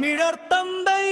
தமிழர் தந்தை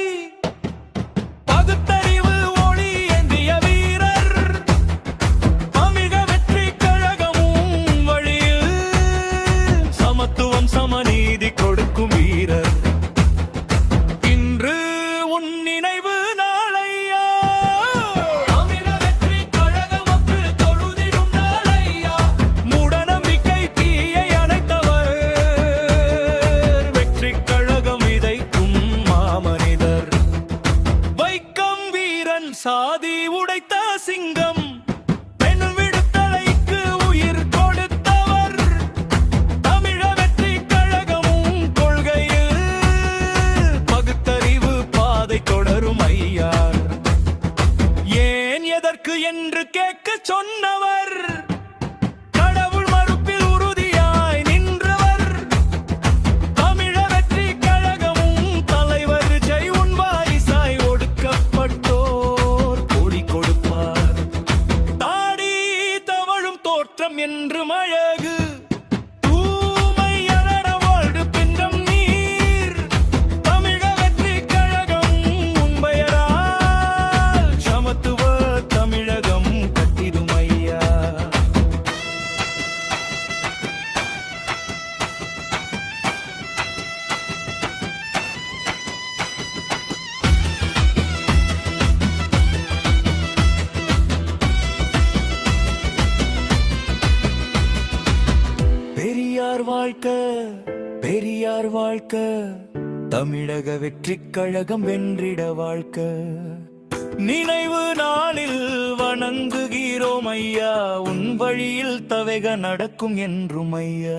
சாதி உடைத்த சிங்கம் பெண் விடுதலைக்கு உயிர் கொடுத்தவர். தமிழ வெற்றி கழகமும் கொள்கையில் பகுத்தறிவு பாதை தொடரும் ஐயார் ஏன் எதற்கு என்று கேட்க சொன்னவர்? என்று மழை வாழ்க்க பெரியார் வாழ்க்க தமிழக வெற்றி கழகம் வென்றிட வாழ்க்க. நினைவு நாளில் வணங்குகிறோம் ஐயா உன் வழியில் தவைக நடக்கும் என்றும் ஐயா.